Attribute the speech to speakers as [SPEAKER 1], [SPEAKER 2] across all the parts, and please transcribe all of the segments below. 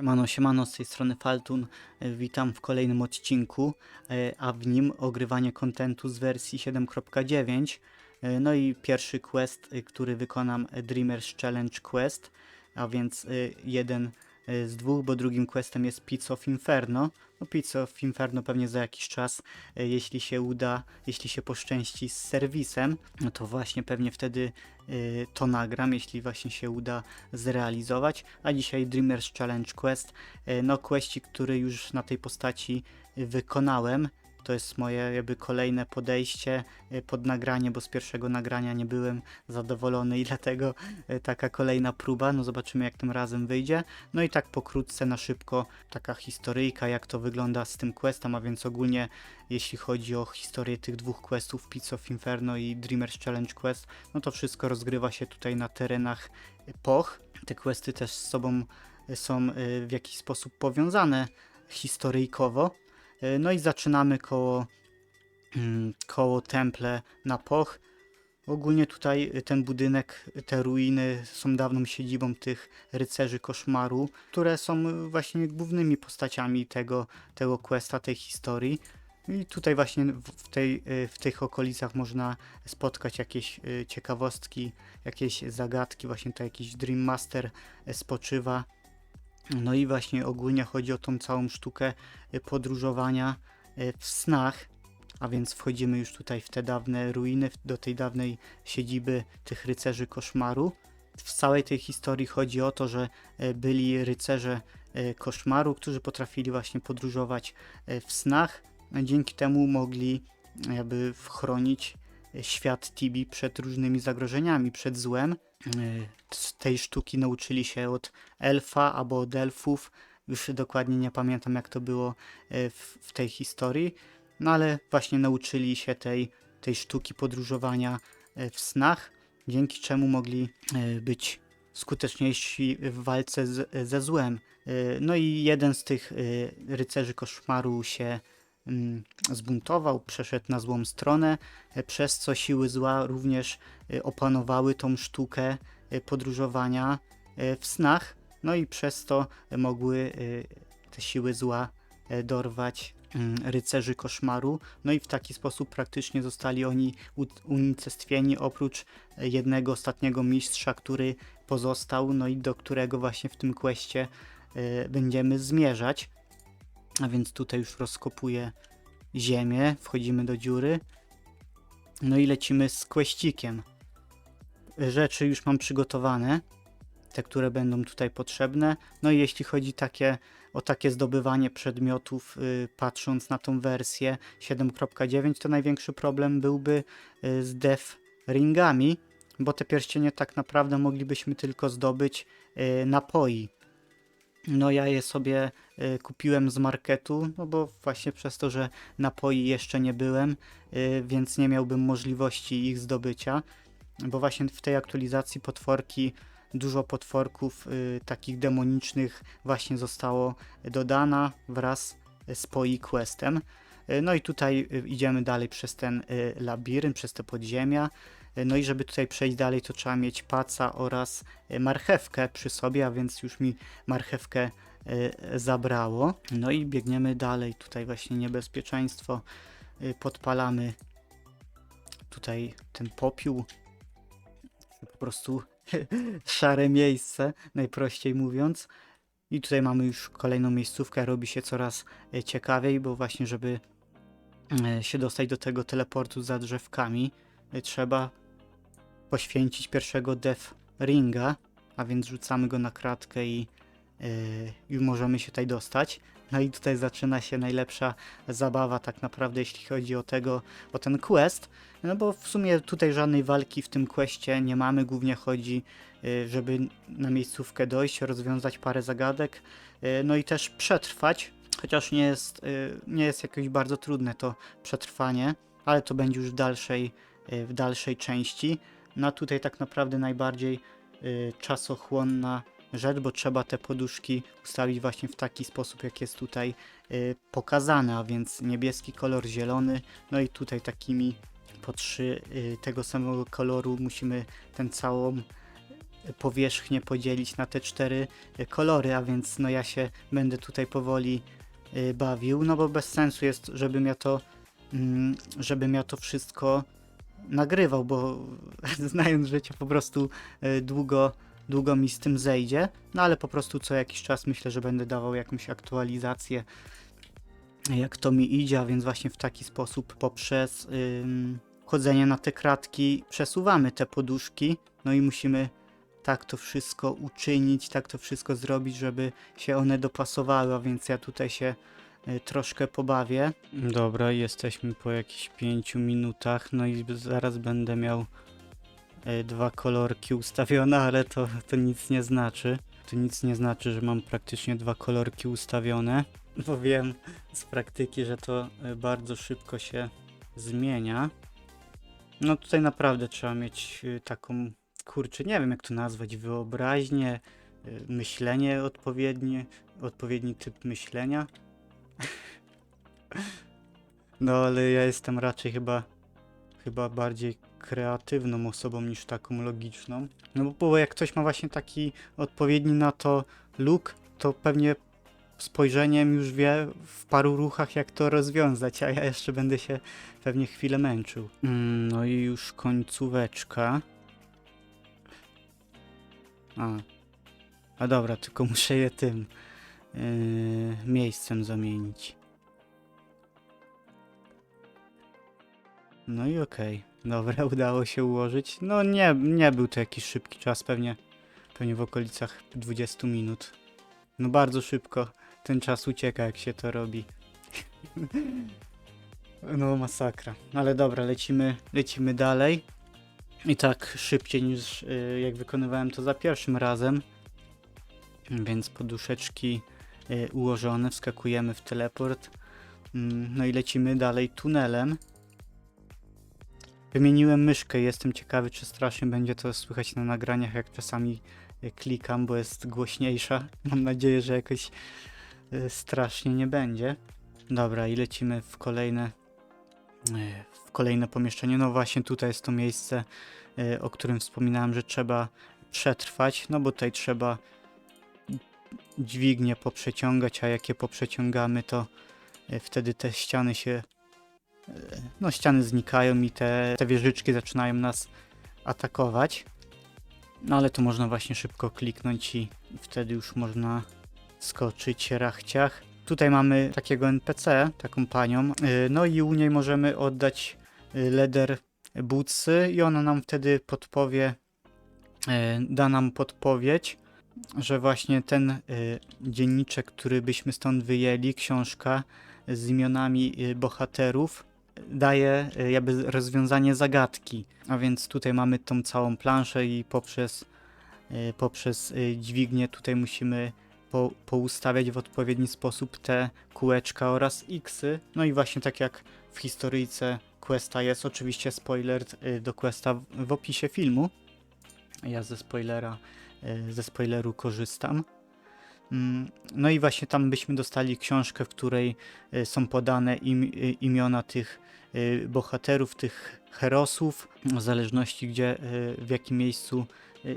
[SPEAKER 1] Siemano, siemano, z tej strony Faltun. E, Witam w kolejnym odcinku, e, a w nim ogrywanie kontentu z wersji 7.9. E, No i pierwszy quest, który wykonam, Dreamers Challenge Quest, a więc jeden z dwóch, bo drugim questem jest Pizza of Inferno. No Pizza of Inferno pewnie za jakiś czas, e, jeśli się uda, jeśli się poszczęści z serwisem, no to właśnie pewnie wtedy e, to nagram, jeśli właśnie się uda zrealizować. A dzisiaj Dreamers Challenge Quest, e, no questik, który już na tej postaci wykonałem. To jest moje jakby kolejne podejście e, pod nagranie, bo z pierwszego nagrania nie byłem zadowolony i dlatego e, taka kolejna próba. No zobaczymy jak tym razem wyjdzie. No i tak pokrótce, na szybko, taka historyjka, jak to wygląda z tym questem, a więc ogólnie jeśli chodzi o historię tych dwóch questów, Pizza of Inferno i Dreamers Challenge Quest, no to wszystko rozgrywa się tutaj na terenach Poch. Te questy też z sobą e, są w jakiś sposób powiązane historyjkowo. E, No i zaczynamy koło, mm, koło temple na Poch. Ogólnie tutaj y, ten budynek, te ruiny są dawną siedzibą tych rycerzy koszmaru, które są y, właśnie głównymi postaciami tego, tego questa, tej historii. I tutaj właśnie w, tej, w tych okolicach można spotkać jakieś ciekawostki, jakieś zagadki, właśnie tutaj jakiś Dream Master spoczywa. No i właśnie ogólnie chodzi o tą całą sztukę y, podróżowania y, w snach, a więc wchodzimy już tutaj w te dawne ruiny, do tej dawnej siedziby tych rycerzy koszmaru. W całej tej historii chodzi o to, że e, byli rycerze koszmaru, którzy potrafili właśnie podróżować w snach. Dzięki temu mogli jakby chronić świat Tibi przed różnymi zagrożeniami, przed złem. Z tej sztuki nauczyli się od elfa albo od elfów. Już dokładnie nie pamiętam, jak to było e, w, w tej historii. No ale właśnie nauczyli się tej, tej sztuki podróżowania e, w snach, dzięki czemu mogli być skuteczniejsi w walce z, ze złem. No i jeden z tych rycerzy koszmaru się zbuntował, przeszedł na złą stronę, e, przez co siły zła również e, opanowały tą sztukę e, podróżowania w snach, no i przez to mogły te siły zła dorwać mm, rycerzy koszmaru. No i w taki sposób praktycznie zostali oni unicestwieni oprócz jednego ostatniego mistrza, który pozostał, no i do którego właśnie w tym questie e, będziemy zmierzać. A więc tutaj już rozkopuję ziemię, wchodzimy do dziury. No i lecimy z questikiem. Rzeczy już mam przygotowane, te, które będą tutaj potrzebne. No i jeśli chodzi takie, o takie zdobywanie przedmiotów, y, patrząc na tą wersję 7.9, to największy problem byłby y, z Death Ringami, bo te pierścienie tak naprawdę moglibyśmy tylko zdobyć y, napoi. No ja je sobie kupiłem z marketu, no bo właśnie przez to, że napoi jeszcze nie byłem, y, więc nie miałbym możliwości ich zdobycia, bo właśnie w tej aktualizacji potworki dużo potworków y, takich demonicznych właśnie zostało dodana wraz z POI questem. No i tutaj idziemy dalej przez ten labirynt, przez te podziemia. Y, No i żeby tutaj przejść dalej, to trzeba mieć paca oraz y, marchewkę przy sobie, a więc już mi marchewkę y, zabrało. No i biegniemy dalej. Tutaj właśnie niebezpieczeństwo. Podpalamy tutaj ten popiół. Po prostu szare miejsce, najprościej mówiąc. I tutaj mamy już kolejną miejscówkę, robi się coraz e, ciekawiej, bo właśnie żeby e, się dostać do tego teleportu za drzewkami, e, trzeba poświęcić pierwszego Death Ringa, a więc rzucamy go na kratkę i e, już możemy się tutaj dostać. No i tutaj zaczyna się najlepsza zabawa tak naprawdę, jeśli chodzi o tego, o ten quest. No bo w sumie tutaj żadnej walki w tym questie nie mamy, głównie chodzi, y, żeby na miejscówkę dojść, rozwiązać parę zagadek, y, no i też przetrwać, chociaż nie jest, nie jest jakoś bardzo trudne to przetrwanie, ale to będzie już w dalszej, w dalszej części. No tutaj tak naprawdę najbardziej y, czasochłonna rzecz, bo trzeba te poduszki ustawić właśnie w taki sposób, jak jest tutaj y, pokazane, a więc niebieski kolor, zielony, no i tutaj takimi po trzy y, tego samego koloru musimy ten całą powierzchnię podzielić na te cztery y, kolory, a więc no ja się będę tutaj powoli y, bawił, no bo bez sensu jest, żebym ja to, mm, żebym ja to wszystko nagrywał, bo znając życie po prostu y, długo, długo mi z tym zejdzie, no ale po prostu co jakiś czas myślę, że będę dawał jakąś aktualizację jak to mi idzie, a więc właśnie w taki sposób poprzez chodzenie na te kratki przesuwamy te poduszki, no i musimy tak to wszystko uczynić, tak to wszystko zrobić, żeby się one dopasowały, a więc ja tutaj się troszkę pobawię. Dobra, jesteśmy po jakichś pięciu minutach, no i zaraz będę miał y, dwa kolorki ustawione, ale to, to nic nie znaczy. To nic nie znaczy, że mam praktycznie dwa kolorki ustawione, bo wiem z praktyki, że to y, bardzo szybko się zmienia. No tutaj naprawdę trzeba mieć y, taką, kurczę, nie wiem jak to nazwać, wyobraźnię, y, myślenie odpowiednie, odpowiedni typ myślenia. No ale ja jestem raczej chyba, chyba bardziej kreatywną osobą niż taką logiczną. No bo, jak ktoś ma właśnie taki odpowiedni na to look, to pewnie spojrzeniem już wie w paru ruchach jak to rozwiązać, a ja jeszcze będę się pewnie chwilę męczył. Mm, no i już końcóweczka. A. A dobra, tylko muszę je tym yy, miejscem zamienić. No i okej. Dobra, udało się ułożyć. No nie, nie był to jakiś szybki czas, pewnie, pewnie w okolicach 20 minut. No bardzo szybko ten czas ucieka, jak się to robi. No masakra. Ale dobra, lecimy, lecimy dalej. I tak szybciej niż y, jak wykonywałem to za pierwszym razem. Więc poduszeczki ułożone, wskakujemy w teleport. Mm, No i lecimy dalej tunelem. Wymieniłem myszkę jestem ciekawy, czy strasznie będzie to słychać na nagraniach, jak czasami y, klikam, bo jest głośniejsza. Mam nadzieję, że jakoś y, strasznie nie będzie. Dobra, i lecimy w kolejne y, w kolejne pomieszczenie. No właśnie tutaj jest to miejsce, y, o którym wspominałem, że trzeba przetrwać, no bo tutaj trzeba dźwignię poprzeciągać, a jak je poprzeciągamy, to y, wtedy te ściany się y, no ściany znikają i te, te wieżyczki zaczynają nas atakować. No ale tu można właśnie szybko kliknąć i wtedy już można skoczyć rachciach. Tutaj mamy takiego NPC, taką panią, y, no i u niej możemy oddać leder bootsy i ona nam wtedy podpowie, da nam podpowiedź, że właśnie ten y, dzienniczek, który byśmy stąd wyjęli, książka z imionami y, bohaterów, daje y, jakby rozwiązanie zagadki. A więc tutaj mamy tą całą planszę i poprzez, poprzez dźwignię tutaj musimy po, poustawiać w odpowiedni sposób te kółeczka oraz xy. No i właśnie tak jak w historyjce questa jest, oczywiście spoiler do questa w, opisie filmu. Ja ze spoilera, ze spoileru korzystam. Mm, No i właśnie tam byśmy dostali książkę, w której y, są podane im, y, imiona tych bohaterów, tych herosów, w zależności gdzie, w jakim miejscu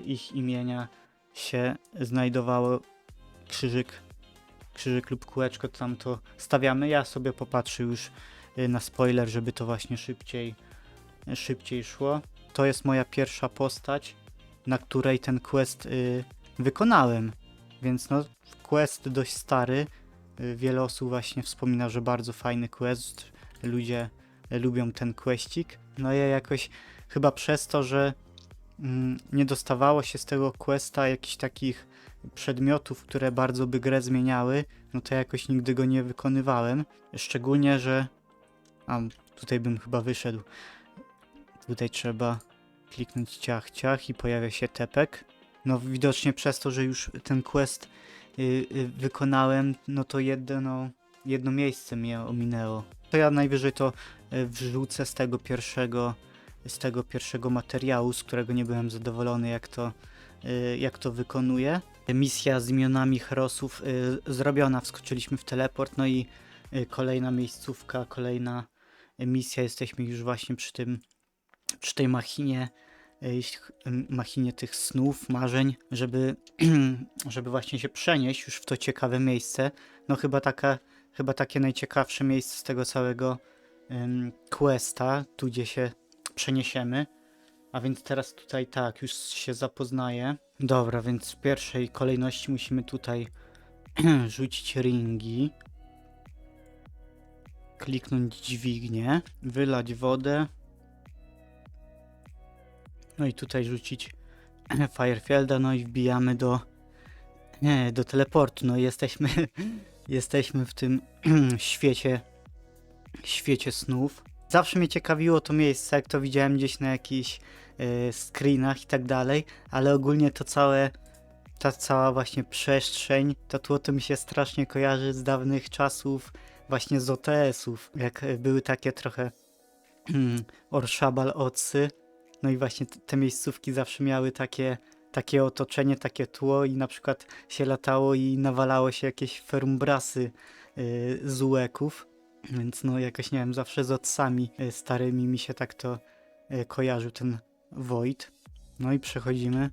[SPEAKER 1] ich imienia się znajdowało krzyżyk, krzyżyk lub kółeczko, tam to stawiamy. Ja sobie popatrzę już na spoiler, żeby to właśnie szybciej, szybciej szło. To jest moja pierwsza postać, na której ten quest y, wykonałem. Więc no, quest dość stary. Y, Wiele osób właśnie wspomina, że bardzo fajny quest. Ludzie y, lubią ten questik. No ja jakoś chyba przez to, że mm, nie dostawało się z tego questa jakichś takich przedmiotów, które bardzo by grę zmieniały, no to jakoś nigdy go nie wykonywałem. Szczególnie, że. A, tutaj bym chyba wyszedł. Tutaj trzeba kliknąć ciach, ciach i pojawia się tepek. No widocznie przez to, że już ten quest y, y, wykonałem, no to jedno, jedno miejsce mnie ominęło. To ja najwyżej to y, wrzucę z tego pierwszego z tego pierwszego materiału, z którego nie byłem zadowolony, jak to, jak to wykonuję. Misja z imionami herosów zrobiona, wskoczyliśmy w teleport, no i kolejna miejscówka, kolejna misja, jesteśmy już właśnie przy tym, przy tej machinie machinie tych snów, marzeń, żeby, żeby właśnie się przenieść już w to ciekawe miejsce. No chyba taka, chyba takie najciekawsze miejsce z tego całego em, questa, tu gdzie się przeniesiemy. A więc teraz tutaj tak, już się zapoznaję. Dobra, więc w pierwszej kolejności musimy tutaj rzucić ringi. Kliknąć dźwignię, wylać wodę. No i tutaj rzucić Firefielda, no i wbijamy do, nie, do teleportu. No jesteśmy, jesteśmy w tym świecie, świecie snów. Zawsze mnie ciekawiło to miejsce, jak to widziałem gdzieś na jakichś e, screenach i tak dalej, ale ogólnie to całe, ta cała właśnie przestrzeń, to tło to mi się strasznie kojarzy z dawnych czasów, właśnie z OTS-ów, jak były takie trochę Orszabal Ocy, no i właśnie te, miejscówki zawsze miały takie, takie otoczenie, takie tło i na przykład się latało i nawalało się jakieś ferumbrasy yy, z ułeków, więc no jakoś nie wiem, zawsze z odsami y, starymi mi się tak to y, kojarzył ten Void. No i przechodzimy.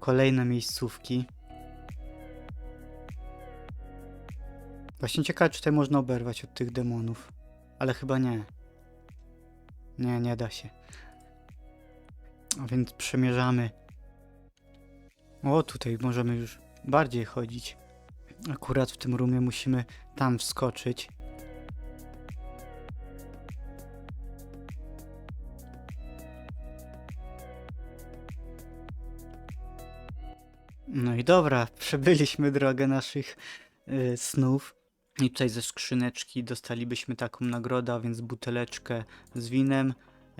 [SPEAKER 1] Kolejne miejscówki. Właśnie ciekawe, czy tutaj można oberwać od tych demonów. Ale chyba nie. Nie, nie da się. A więc przemierzamy. O, tutaj możemy już bardziej chodzić. Akurat w tym rumie musimy tam wskoczyć. No i dobra, przebyliśmy drogę naszych y, snów. I tutaj ze skrzyneczki dostalibyśmy taką nagrodę, a więc buteleczkę z winem,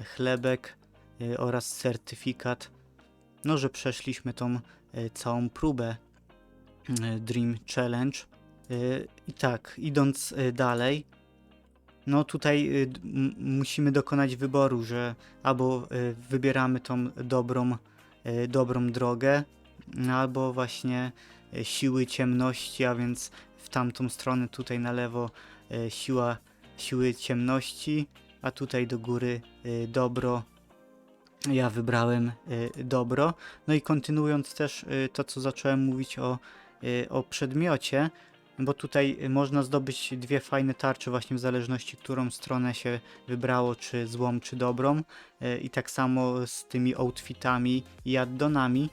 [SPEAKER 1] chlebek y, oraz certyfikat. No, że przeszliśmy tą y, całą próbę y, Dream Challenge. I tak, idąc dalej, no tutaj musimy dokonać wyboru, że albo wybieramy tą dobrą, dobrą drogę, albo właśnie siły ciemności, a więc w tamtą stronę tutaj na lewo y, siła, siły ciemności, a tutaj do góry y, dobro. Ja wybrałem y, dobro. No i kontynuując też to, co zacząłem mówić o, o przedmiocie, bo tutaj można zdobyć dwie fajne tarcze właśnie w zależności, którą stronę się wybrało, czy złą, czy dobrą. I tak samo z tymi outfitami i addonami.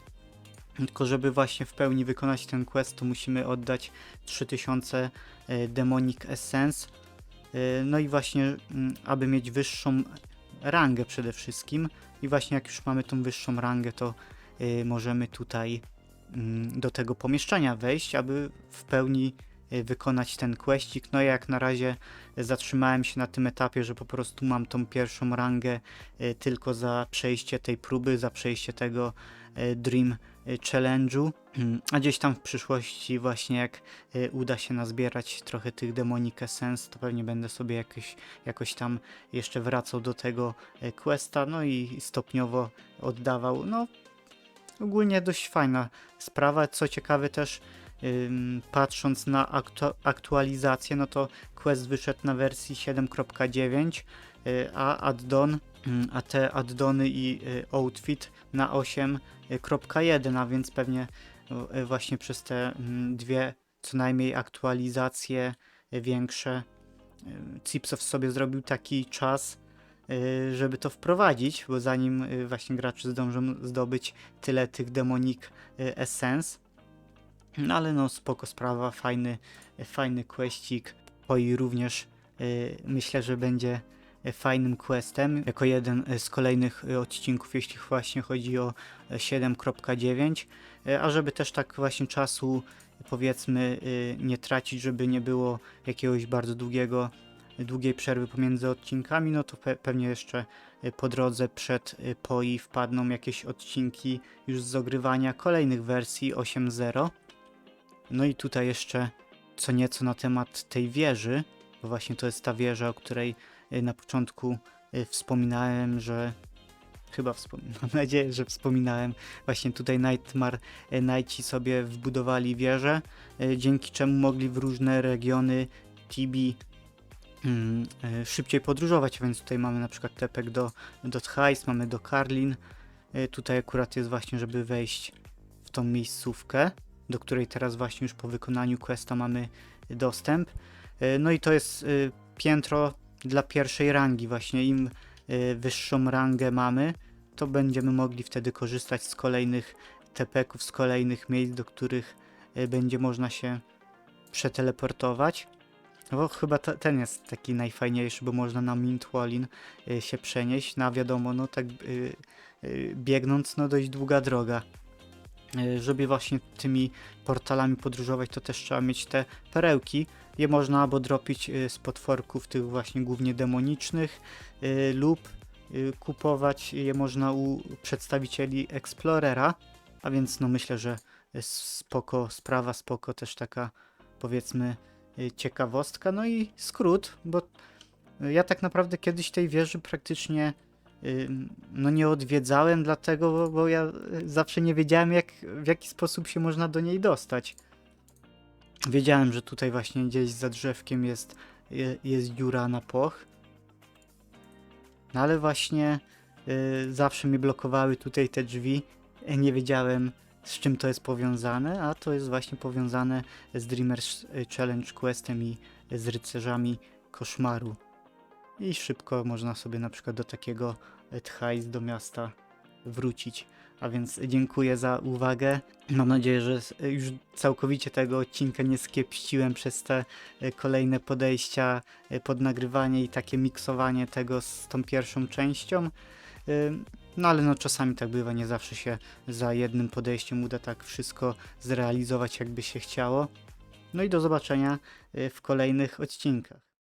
[SPEAKER 1] Tylko żeby właśnie w pełni wykonać ten quest, to musimy oddać 3000 y, Demonic Essence. Y, No i właśnie, mm, aby mieć wyższą rangę przede wszystkim. I właśnie jak już mamy tą wyższą rangę, to y, możemy tutaj mm, do tego pomieszczenia wejść, aby w pełni wykonać ten questik. No jak na razie zatrzymałem się na tym etapie, że po prostu mam tą pierwszą rangę tylko za przejście tej próby, za przejście tego Dream Challenge'u. Mm, A gdzieś tam w przyszłości właśnie jak y, uda się nazbierać trochę tych Demonic Essence, to pewnie będę sobie jakoś, jakoś tam jeszcze wracał do tego y, questa, no i stopniowo oddawał. No ogólnie dość fajna sprawa. Co ciekawe też patrząc na aktu- aktualizację, no to quest wyszedł na wersji 7.9, y, a addon, a te addony i y, outfit na 8.1, a więc pewnie y, właśnie przez te mm, dwie co najmniej aktualizacje y, większe Cipsow sobie zrobił taki czas, żeby to wprowadzić, bo zanim właśnie gracze zdążą zdobyć tyle tych Demonic y, Essence. No ale no spoko sprawa, fajny, fajny questik. O i również myślę, że będzie fajnym questem, jako jeden y, z kolejnych y, odcinków, jeśli właśnie chodzi o y, 7.9. Y, A żeby też tak właśnie czasu powiedzmy nie tracić, żeby nie było jakiegoś bardzo długiego długiej przerwy pomiędzy odcinkami, no to pe pewnie jeszcze po drodze przed POI wpadną jakieś odcinki już z ogrywania kolejnych wersji 8.0. No i tutaj jeszcze co nieco na temat tej wieży, bo właśnie to jest ta wieża, o której na początku y, wspominałem, że chyba wspominałem, mam nadzieję, że wspominałem. Właśnie tutaj Nightmare y, Nighti sobie wbudowali wieżę, y, dzięki czemu mogli w różne regiony Tibi mm, szybciej podróżować, więc tutaj mamy na przykład tepek do, do Thais, mamy do Karlin. Tutaj akurat jest właśnie, żeby wejść w tą miejscówkę, do której teraz właśnie już po wykonaniu questa mamy dostęp. No i to jest piętro dla pierwszej rangi właśnie. Im e, wyższą rangę mamy, to będziemy mogli wtedy korzystać z kolejnych tepeków, z kolejnych miejsc, do których e, będzie można się przeteleportować. Bo chyba te, ten jest taki najfajniejszy, bo można na Mintwallin y, się przenieść. Na wiadomo, no tak y, y, biegnąc, no dość długa droga. Y, żeby właśnie tymi portalami podróżować, to też trzeba mieć te perełki. Je można albo dropić y, z potworków tych właśnie głównie demonicznych y, lub kupować je można u przedstawicieli Explorera. A więc no myślę, że spoko sprawa, spoko też taka powiedzmy ciekawostka. No i skrót, bo ja tak naprawdę kiedyś tej wieży praktycznie no nie odwiedzałem, dlatego, bo, ja y, zawsze nie wiedziałem jak, w jaki sposób się można do niej dostać. Wiedziałem, że tutaj właśnie gdzieś za drzewkiem jest, je- jest dziura na poch. No ale właśnie y, zawsze mi blokowały tutaj te drzwi. Y, Nie wiedziałem z czym to jest powiązane, a to jest właśnie powiązane z Dreamers y, Challenge Questem i z rycerzami koszmaru. I szybko można sobie na przykład do takiego Thais do miasta wrócić. A więc dziękuję za uwagę. Mam nadzieję, że już całkowicie tego odcinka nie skiepściłem przez te y, kolejne podejścia y, pod nagrywanie i takie miksowanie tego z tą pierwszą częścią. Y, No ale no czasami tak bywa, nie zawsze się za jednym podejściem uda tak wszystko zrealizować, jakby się chciało. No i do zobaczenia w kolejnych odcinkach.